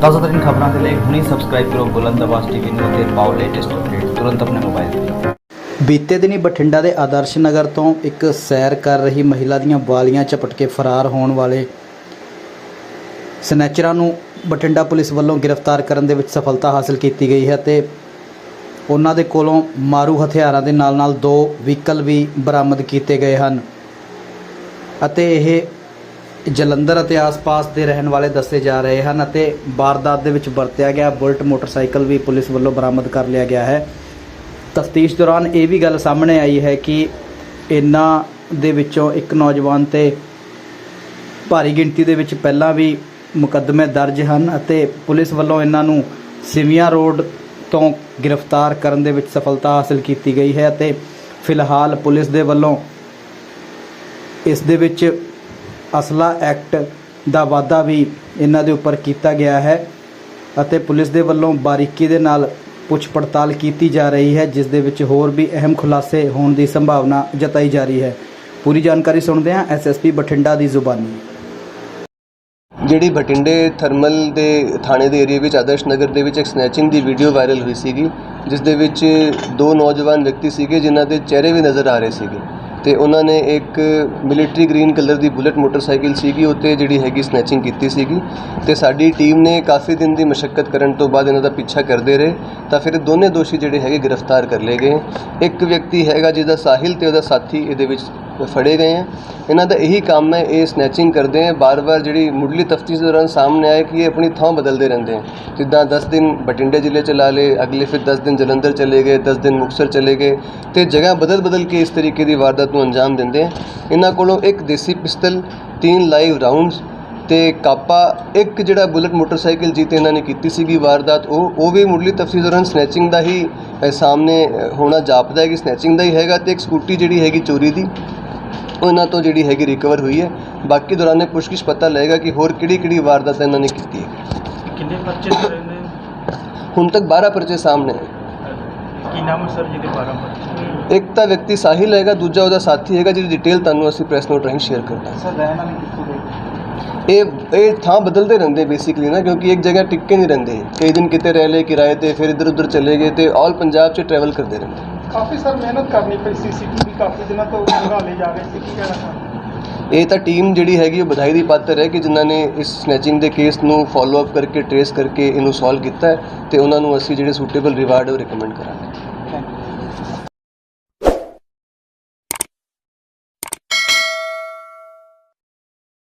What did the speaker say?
ਤਾਜ਼ਾ ਖਬਰਾਂ ਦੇ ਲਈ ਹੁਣੇ ਸਬਸਕ੍ਰਾਈਬ ਕਰੋ ਬੁਲੰਦ ਆਵਾਜ਼ ਟੀਵੀ ਨੂੰ ਅਤੇ ਪਾਓ ਲੇਟੈਸਟ ਅਪਡੇਟ ਤੁਰੰਤ ਆਪਣੇ ਮੋਬਾਈਲ ਤੇ। ਬੀਤੇ ਦਿਨੀ ਬਠਿੰਡਾ ਦੇ ਆਦਰਸ਼ ਨਗਰ ਤੋਂ ਇੱਕ ਸੈਰ ਕਰ ਰਹੀ ਮਹਿਲਾ ਦੀਆਂ ਵਾਲੀਆਂ ਝਪਟ ਕੇ ਫਰਾਰ ਹੋਣ ਵਾਲੇ ਸਨੈਚਰਾਂ ਨੂੰ ਬਠਿੰਡਾ ਪੁਲਿਸ ਵੱਲੋਂ ਗ੍ਰਿਫਤਾਰ ਕਰਨ ਦੇ ਵਿੱਚ ਸਫਲਤਾ ਹਾਸਲ ਕੀਤੀ ਗਈ ਹੈ ਤੇ ਉਹਨਾਂ ਦੇ ਕੋਲੋਂ ਮਾਰੂ ਹਥਿਆਰਾਂ ਦੇ ਨਾਲ-ਨਾਲ ਦੋ ਵਹੀਕਲ ਵੀ ਬਰਾਮਦ ਕੀਤੇ ਗਏ ਹਨ ਅਤੇ ਇਹ ਜਲੰਧਰ ਅਤੇ ਆਸ-ਪਾਸ ਦੇ ਰਹਿਣ ਵਾਲੇ ਦੱਸੇ ਜਾ ਰਹੇ ਹਨ ਅਤੇ ਵਾਰਦਾਤ ਦੇ ਵਿੱਚ ਵਰਤਿਆ ਗਿਆ ਬੁਲਟ ਮੋਟਰਸਾਈਕਲ ਵੀ ਪੁਲਿਸ ਵੱਲੋਂ ਬਰਾਮਦ ਕਰ ਲਿਆ ਗਿਆ ਹੈ। ਤਫਤੀਸ਼ ਦੌਰਾਨ ਇਹ ਵੀ ਗੱਲ ਸਾਹਮਣੇ ਆਈ ਹੈ ਕਿ ਇਹਨਾਂ ਦੇ ਵਿੱਚੋਂ ਇੱਕ ਨੌਜਵਾਨ ਤੇ ਭਾਰੀ ਗਿਣਤੀ ਦੇ ਵਿੱਚ ਪਹਿਲਾਂ ਵੀ ਮੁਕੱਦਮੇ ਦਰਜ ਹਨ ਅਤੇ ਪੁਲਿਸ ਵੱਲੋਂ ਇਹਨਾਂ ਨੂੰ ਸਿਵੀਆਂ ਰੋਡ ਤੋਂ ਗ੍ਰਿਫਤਾਰ ਕਰਨ ਦੇ ਵਿੱਚ ਸਫਲਤਾ ਹਾਸਲ ਕੀਤੀ ਗਈ ਹੈ ਅਤੇ ਫਿਲਹਾਲ ਪੁਲਿਸ ਦੇ ਵੱਲੋਂ ਇਸ ਦੇ ਵਿੱਚ ਅਸਲਾ ਐਕਟ ਦਾ ਵਾਅਦਾ ਵੀ ਇਹਨਾਂ ਦੇ ਉੱਪਰ ਕੀਤਾ ਗਿਆ ਹੈ ਅਤੇ ਪੁਲਿਸ ਦੇ ਵੱਲੋਂ ਬਾਰੀਕੀ ਦੇ ਨਾਲ ਪੁੱਛ ਪੜਤਾਲ ਕੀਤੀ ਜਾ ਰਹੀ ਹੈ, ਜਿਸ ਦੇ ਵਿੱਚ ਹੋਰ ਵੀ ਅਹਿਮ ਖੁਲਾਸੇ ਹੋਣ ਦੀ ਸੰਭਾਵਨਾ ਜਤਾਈ ਜਾ ਰਹੀ ਹੈ। ਪੂਰੀ ਜਾਣਕਾਰੀ ਸੁਣਦੇ ਹਾਂ ਐਸਐਸਪੀ ਬਠਿੰਡਾ ਦੀ ਜ਼ੁਬਾਨੀ। ਜਿਹੜੀ ਬਠਿੰਡੇ ਥਰਮਲ ਦੇ ਥਾਣੇ ਦੇ ਏਰੀਆ ਵਿੱਚ, ਆਦਰਸ਼ ਨਗਰ ਦੇ ਵਿੱਚ ਇੱਕ ਸਨੈਚਿੰਗ ਦੀ ਵੀਡੀਓ ਵਾਇਰਲ ਹੋਈ ਸੀਗੀ, ਜਿਸ ਦੇ ਵਿੱਚ ਦੋ ਨੌਜਵਾਨ ਵਿਅਕਤੀ ਸੀਗੇ, ਜਿਨ੍ਹਾਂ ਦੇ ਚਿਹਰੇ ਵੀ ਨਜ਼ਰ ਆ ਰਹੇ ਸੀਗੇ। ਤੇ ਉਹਨਾਂ ਨੇ ਇੱਕ ਮਿਲਟਰੀ ਗ੍ਰੀਨ ਕਲਰ ਦੀ ਬੁਲਟ ਮੋਟਰਸਾਈਕਲ ਸੀਗੀ ਉੱਤੇ ਜਿਹੜੀ ਹੈਗੀ ਸਨੈਚਿੰਗ ਕੀਤੀ ਸੀਗੀ ਤੇ ਸਾਡੀ ਟੀਮ ਨੇ ਕਾਫੀ ਦਿਨ ਦੀ ਮਸ਼ੱਕਤ ਕਰਨ ਤੋਂ ਬਾਅਦ ਇਹਨਾਂ ਦਾ ਪਿੱਛਾ ਕਰਦੇ ਰਹੇ, ਤਾਂ ਫਿਰ ਦੋਨੇ ਦੋਸ਼ੀ ਜਿਹੜੇ ਹੈਗੇ ਗ੍ਰਿਫਤਾਰ ਕਰ ਲਏ ਗਏ। ਇੱਕ ਵਿਅਕਤੀ ਹੈਗਾ ਜਿਹਦਾ ਸਾਹਿਲ ਤੇ ਉਹਦਾ ਸਾਥੀ ਇਹਦੇ ਵਿੱਚ ਫੜੇ ਗਏ ਆ ਇਹਨਾਂ ਦਾ ਇਹੀ ਕੰਮ ਹੈ, ਇਹ ਸਨੈਚਿੰਗ ਕਰਦੇ ਆ ਬਾਰ-ਬਾਰ ਜਿਹੜੀ ਮੁੱਢਲੀ ਤਫਤੀਸ਼ ਦੌਰਾਨ ਸਾਹਮਣੇ ਆਇਆ ਕਿ ਇਹ ਆਪਣੀ ਥਾਂ ਬਦਲਦੇ ਰਹਿੰਦੇ ਆ ਜਿੱਦਾਂ 10 ਦਿਨ ਬਠਿੰਡੇ ਜ਼ਿਲ੍ਹੇ ਚਲਾ ਲਏ, ਅਗਲੇ ਫਿਰ 10 ਦਿਨ ਜਲੰਧਰ ਚਲੇ ਗਏ 10 ਦਿਨ ਮੁਕਤਸਰ ਚਲੇ ਗਏ ਤੇ ਜਗ੍ਹਾ ਬਦਲ-ਬਦਲ ਕੇ ਇਸ ਤਰੀਕੇ ਦੀ ਵਾਰਦਾਤ ਨੂੰ ਅੰਜਾਮ ਦਿੰਦੇ ਆ ਇਹਨਾਂ ਕੋਲੋਂ ਇੱਕ ਦੇਸੀ ਪਿਸਤਲ, ਤਿੰਨ ਲਾਈਵ ਰਾਉਂਡਸ ਤੇ ਕਾਪਾ, ਇੱਕ ਜਿਹੜਾ ਬੁਲਟ ਮੋਟਰਸਾਈਕਲ ਜੀਤੇ ਇਹਨਾਂ ਨੇ ਕੀਤੀ ਸੀਗੀ ਵਾਰਦਾਤ, ਉਹ ਉਹ ਵੀ ਮੁੱਢਲੀ ਤਫਤੀਸ਼ ਦੌਰਾਨ ਸਨੈਚਿੰਗ ਦਾ ਹੀ ਸਾਹਮਣੇ ਹੋਣਾ ਜਾਪਦਾ ਹੈ ਕਿ ਸਨੈਚਿੰਗ ਦਾ ਹੀ ਹੈਗਾ ਤੇ ਇੱਕ ਸਕੂਟੀ ਜਿਹੜੀ ਹੈਗੀ ਚੋਰੀ ਦੀ। ਉਹ ਇਹਨਾਂ ਤੋਂ ਜਿਹੜੀ ਹੈਗੀ ਰਿਕਵਰ ਹੋਈ ਹੈ। ਬਾਕੀ ਦੌਰਾਨੇ ਪੁੱਛਗਿੱਛ ਪਤਾ ਲੱਗੇਗਾ ਕਿ ਹੋਰ ਕਿਹੜੀ ਕਿਹੜੀ ਵਾਰਦਾਤ ਇਹਨਾਂ ਨੇ ਕੀਤੀ ਹੈ। ਕਿੰਨੇ ਪਰਚੇ ਹੋਏ ਨੇ ਹੁਣ ਤੱਕ 12 ਪਰਚੇ ਸਾਹਮਣੇ ਹੈ ਕੀ ਨਾਮ ਹੈ ਸਰ ਜਿਹਦੇ 12 ਪਰਚੇ ਇੱਕ ਤਾਂ ਵਿਅਕਤੀ ਸਾਹਿਲ ਹੈਗਾ ਦੂਜਾ ਉਹਦਾ ਸਾਥੀ ਹੈਗਾ ਜਿਹਦੀ ਡਿਟੇਲ ਤੁਹਾਨੂੰ ਅਸੀਂ ਪ੍ਰੈਸ ਨੋਟ ਰਾਹੀਂ ਸ਼ੇਅਰ ਕਰਦਾ। ਸਰ ਰਹਿਣ ਵਾਲੇ ਕਿੱਥੋਂ ਦੇ? ਇਹ ਇਹ ਥਾਂ ਬਦਲਦੇ ਰਹਿੰਦੇ ਬੇਸਿਕਲੀ ਨਾ ਕਿਉਂਕਿ ਇੱਕ ਜਗ੍ਹਾ ਟਿੱਕੇ ਨਹੀਂ ਰਹਿੰਦੇ। ਕਈ ਦਿਨ ਕਿਤੇ ਰਹਿ ਲਏ ਕਿਰਾਏ ਤੇ ਫਿਰ ਇੱਧਰ ਉੱਧਰ ਚਲੇ ਗਏ ਤੇ ਆਲ ਪੰਜਾਬ 'ਚ ਟਰੈਵਲ ਕਰਦੇ ਰਹਿੰਦੇ। ਕਾਫੀ ਸਰ ਮਿਹਨਤ ਕਰਨੀ ਪਈ ਸੀਸੀਟੀਵੀ ਕਾਫੀ ਦਿਨਾਂ ਤੋਂ ਨਿਗਾਲੇ ਜਾ ਰਹੇ ਸੀ, ਕੀ ਕਹਿਣਾ ਚਾਹੁੰਦੇ ਇਹ ਤਾਂ ਟੀਮ ਜਿਹੜੀ ਹੈਗੀ ਉਹ ਵਧਾਈ ਦੀ ਪਾਤਰ ਹੈ ਕਿ ਜਿਨ੍ਹਾਂ ਨੇ ਇਸ ਸਨੈਚਿੰਗ ਦੇ ਕੇਸ ਨੂੰ ਫਾਲੋ ਅਪ ਕਰਕੇ ਟਰੇਸ ਕਰਕੇ ਇਹਨੂੰ ਸੋਲਵ ਕੀਤਾ ਹੈ ਤੇ ਉਹਨਾਂ ਨੂੰ ਅਸੀਂ ਜਿਹੜੇ ਸੂਟੇਬਲ ਰਿਵਾਰਡ ਉਹ ਰਿਕਮੈਂਡ ਕਰਾਂਗੇ।